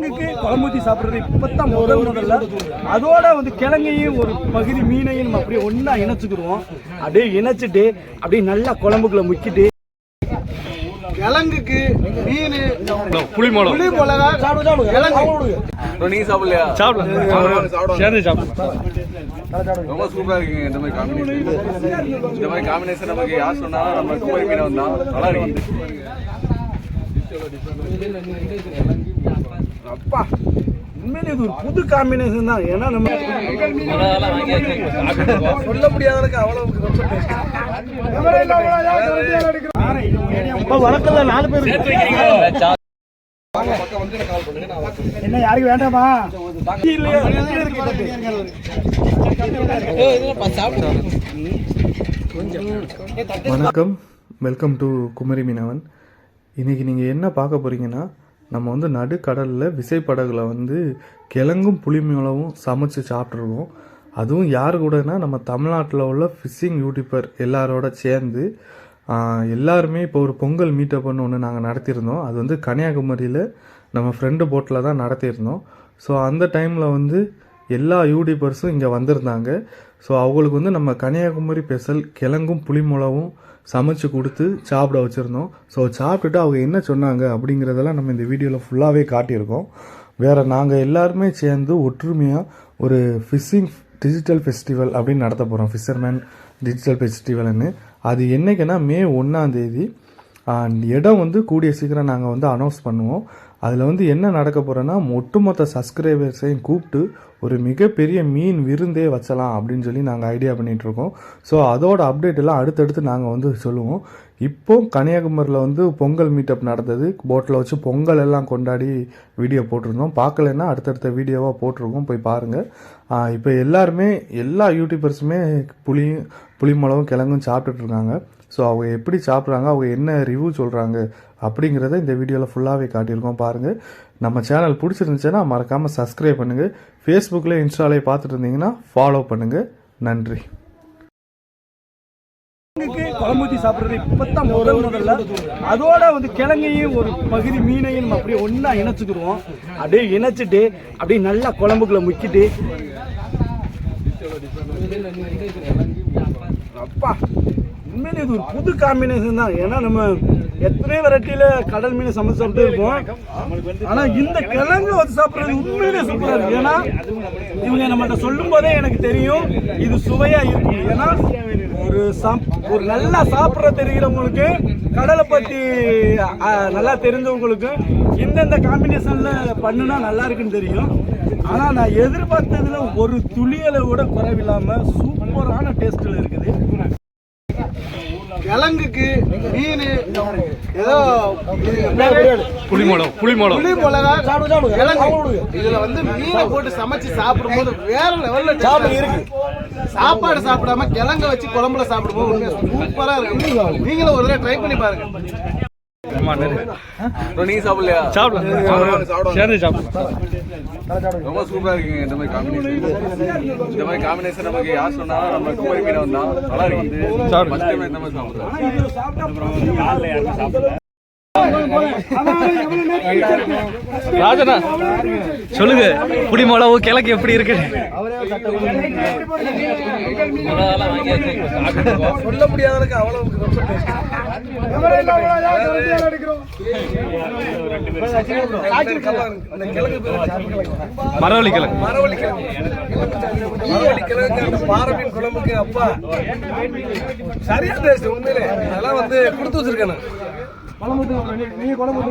கிழங்குக்கு குழம்பு ஊற்றி சாப்பிட்றது இப்போத்தான் முதல் முதல்ல. அதோட வந்து கிழங்கையும் ஒரு பகுதி மீனையும் நம்ம அப்படியே ஒன்றா இணைச்சுக்கிடுவோம். அப்படியே இணைச்சிட்டு அப்படியே நல்லா குழம்புக்குள்ள முக்கிட்டு. கிழங்குக்கு மீன் புளி மிளகு. புளி மிளகா கிழங்கு. நீ சாப்பிடலையா? சாப்பிடலாம். சேர்ந்து சாப்பிடலாம். ரொம்ப சூப்பரா இருக்குங்க இந்த மாதிரி காம்பினேஷன் இந்த மாதிரி காம்பினேஷன் நமக்கு யார் சொன்னாலும் நம்ம குமரி மீனை வந்தா நல்லா இருக்கு அப்பா உண்மையிலே இது ஒரு புது காம்பினேஷன் தான். ஏன்னா நம்ம சொல்ல முடியாத அளவுக்கு அவ்வளவு இப்போ வழக்கத்துல நாலு பேர் என்ன யாருக்கு வேண்டாமா? வணக்கம். வெல்கம் டு குமரி மீனவன். இன்றைக்கி நீங்கள் என்ன பார்க்க போகிறீங்கன்னா நம்ம வந்து நடுக்கடலில் விசைப்படகுல வந்து கிழங்கும் புளிமிளவும் சமைச்சு சாப்பிட்ருக்கோம் அதுவும் யார் கூடனா நம்ம தமிழ்நாட்டில் உள்ள ஃபிஷ்ஷிங் யூடியூபர் எல்லாரோட சேர்ந்து எல்லாருமே இப்போ ஒரு பொங்கல் மீட்டப்னு ஒன்று நாங்கள் நடத்தியிருந்தோம். அது வந்து கன்னியாகுமரியில் நம்ம ஃப்ரெண்டு போட்டில் தான் நடத்தியிருந்தோம். ஸோ அந்த டைமில் வந்து எல்லா யூடியூபர்ஸும் இங்கே வந்திருந்தாங்க. ஸோ அவங்களுக்கு வந்து நம்ம கன்னியாகுமரி ஸ்பெஷல் கிழங்கும் புளிமுளவும் சமைச்சு கொடுத்து சாப்பிட வச்சுருந்தோம். ஸோ சாப்பிட்டுட்டு அவங்க என்ன சொன்னாங்க அப்படிங்கிறதெல்லாம் நம்ம இந்த வீடியோவில் ஃபுல்லாகவே காட்டியிருக்கோம். வேறு நாங்கள் எல்லாருமே சேர்ந்து ஒற்றுமையாக ஒரு ஃபிஷ்ஷிங் டிஜிட்டல் ஃபெஸ்டிவல் அப்படின்னு நடத்த போகிறோம் ஃபிஷர்மேன் டிஜிட்டல் ஃபெஸ்டிவல்னு அது என்னைக்குன்னா மே ஒன்றாந்தேதி இடம் வந்து கூடிய சீக்கிரம் நாங்கள் வந்து அனௌன்ஸ் பண்ணுவோம். அதில் வந்து என்ன நடக்க போகிறோன்னா ஒட்டுமொத்த சப்ஸ்கிரைபர்ஸையும் கூப்பிட்டு ஒரு மிகப்பெரிய மீன் விருந்தே வச்சலாம் அப்படின்னு சொல்லி நாங்கள் ஐடியா பண்ணிகிட்ருக்கோம் ஸோ அதோட அப்டேட் எல்லாம் அடுத்தடுத்து நாங்கள் வந்து சொல்லுவோம். இப்போ கன்னியாகுமரியில் வந்து பொங்கல் மீட்டப் நடந்தது. போட்டில் வச்சு பொங்கல் எல்லாம் கொண்டாடி வீடியோ போட்டிருந்தோம். பார்க்கலன்னா அடுத்தடுத்த வீடியோவாக போட்டிருக்கோம். போய் பாருங்கள் இப்போ எல்லாருமே எல்லா யூடியூபர்ஸுமே புளி புளிமளவும் கிழங்கும் சாப்பிட்டுட்டு இருக்காங்க. ஸோ அவங்க எப்படி சாப்பிட்றாங்க? அவங்க என்ன ரிவ்யூ சொல்கிறாங்க அப்படிங்கிறத இந்த வீடியோவில் ஃபுல்லாகவே காட்டியிருக்கோம். பாருங்கள் நம்ம சேனல் பிடிச்சிருந்துச்சுன்னா மறக்காமல் சப்ஸ்கிரைப் பண்ணுங்கள் ஃபேஸ்புக்கில் இன்ஸ்டாலே பார்த்துட்டு இருந்தீங்கன்னா ஃபாலோ பண்ணுங்கள் நன்றி. கிழங்குக்கு குழம்பு சாப்பிட்றது இப்போத்தான் முதல் முதல்ல. அதோட வந்து கிழங்கையும் ஒரு பகுதி மீனையும் நம்ம அப்படியே ஒன்றா இணைச்சிக்கிடுவோம். அப்படியே இணைச்சிட்டு அப்படியே நல்லா குழம்புக்குள்ள முக்கிட்டு. அப்பா. உண்மையிலே இது ஒரு புது காம்பினேஷன் தான். ஏன்னா நம்ம எத்தனையோ வெரைட்டியில கடல் மீனை சமைச்சு சாப்பிட்டு இருப்போம் ஆனா இந்த கிழங்கு வந்து சாப்பிட்றது உண்மையிலே சூப்பரா இருக்கு. ஏன்னா இவங்க நம்மகிட்ட சொல்லும் போதே எனக்கு தெரியும் இது சுவையா இருக்கும். ஏன்னா ஒரு சாப் ஒரு நல்லா சாப்பிட்ற தெரிகிறவங்களுக்கு கடலை பத்தி நல்லா தெரிஞ்சவங்களுக்கு இந்தந்த காம்பினேஷன்ல பண்ணுனா நல்லா இருக்குன்னு தெரியும். ஆனா நான் எதிர்பார்த்ததுல ஒரு துளியலை கூட குறைவில்லாம சூப்பரான டேஸ்ட்ல இருக்குது. கிழங்குக்கு மீன் ஏதோ புளி மிளகு புளி மிளகு புளி மிளகா கிழங்கு இதுல வந்து மீனை போட்டு சமைச்சு சாப்பிடும்போது வேற லெவல்ல சாப்பிட இருக்கு. சாப்பாடு சாப்பிடாம கிழங்க வச்சு குழம்புல சாப்பிடும்போது உண்மையா சூப்பரா இருக்கு. நீங்களும் ஒரு தடவை ட்ரை பண்ணி பாருங்க. நீ சாப்பிடலையா? சாப்பிடலாம் சேர்ந்து சாப்பிடலாம் ரொம்ப சூப்பரா இருக்குங்க. இந்த மாதிரி காம்பினேஷன் இந்த மாதிரி காம்பினேஷன் நமக்கு யார் சொன்னாலும் நம்ம குமரி மீனை வந்தா நல்லா இருக்கு. ஃபர்ஸ்ட் டைம் இந்த மாதிரி சாப்பிடுறோம் ராஜனா சொல்லுங்க மிளகு கிழக்கு எப்படி இருக்கு? சொல்ல முடியாத அளவுக்கு அவ்வளவு மரவள்ளி கிழங்கு. மரவள்ளி கிழங்கு. மரவள்ளி கிழங்கு அந்த குழம்புக்கு அப்பா. சரியா டேஸ்ட் உண்மையிலே. அதெல்லாம் வந்து கொடுத்து வச்சிருக்கேன் நான். நீ குழம்பு